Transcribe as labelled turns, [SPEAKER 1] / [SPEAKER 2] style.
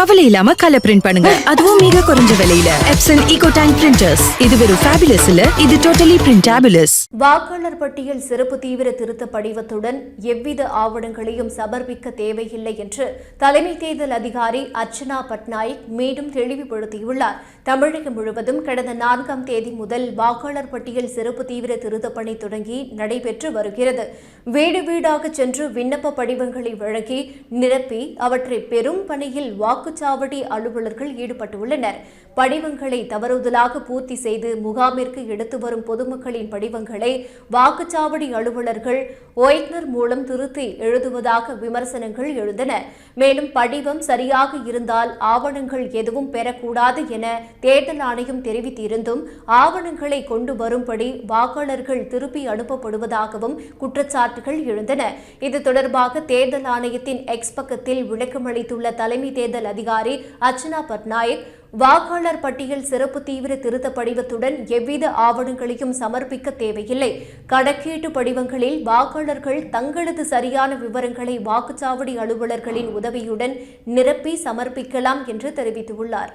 [SPEAKER 1] கவலை இல்லாம colour print பண்ணுங்க. அதுவும் மிக குறைஞ்ச விலையில. எப்சன் ஈகோ டேங்க் பிரிண்டர்ஸ் இது வெறும் ஃபேபுலஸ் இல்ல இது டோட்டலி பிரிண்டாபுலஸ்
[SPEAKER 2] வாக்காளர் பட்டியல் சிறப்பு தீவிர திருத்த படிவத்துடன் எவ்வித ஆவணங்களையும் சமர்ப்பிக்க தேவையில்லை என்று தலைமை தேர்தல் அதிகாரி அர்ச்சனா பட்நாயக் மீண்டும் தெளிவுபடுத்தியுள்ளார். தமிழகம் முழுவதும் கடந்த நான்காம் தேதி முதல் வாக்காளர் பட்டியல் சிறப்பு தீவிர திருத்த பணி தொடங்கி நடைபெற்று வருகிறது. வீடு வீடாக சென்று விண்ணப்ப படிவங்களை வழங்கி நிரப்பி அவற்றை பெரும் பணியில் வாக்கு வாக்குச்சாவடி அலுவலர்கள் ஈடுபட்டுள்ளனர். படிவங்களை தவறுதலாக பூர்த்தி செய்து முகாமிற்கு எடுத்து வரும் பொதுமக்களின் படிவங்களை வாக்குச்சாவடி அலுவலர்கள் ஒய்னர் மூலம் திருத்தி எழுதுவதாக விமர்சனங்கள் எழுந்தன. மேலும் படிவம் சரியாக இருந்தால் ஆவணங்கள் எதுவும் பெறக்கூடாது என தேர்தல் ஆணையம் தெரிவித்திருந்தும் ஆவணங்களை கொண்டு வரும்படி வாக்காளர்கள் திருப்பி அனுப்பப்படுவதாகவும் குற்றச்சாட்டுகள் எழுந்தன. இது தொடர்பாக தேர்தல் ஆணையத்தின் எக்ஸ் பக்கத்தில் விளக்கமளித்துள்ள தலைமை தேர்தல் அதிகாரி அதிகாரி அர்ச்சனா பட்நாயக் வாக்காளர் பட்டியல் சிறப்பு தீவிர திருத்த படிவத்துடன் எவ்வித ஆவணங்களையும் சமர்ப்பிக்க தேவையில்லை. கணக்கீட்டு படிவங்களில் வாக்காளர்கள் தங்களது சரியான விவரங்களை வாக்குச்சாவடி அலுவலர்களின் உதவியுடன் நிரப்பி சமர்ப்பிக்கலாம் என்று தெரிவித்துள்ளார்.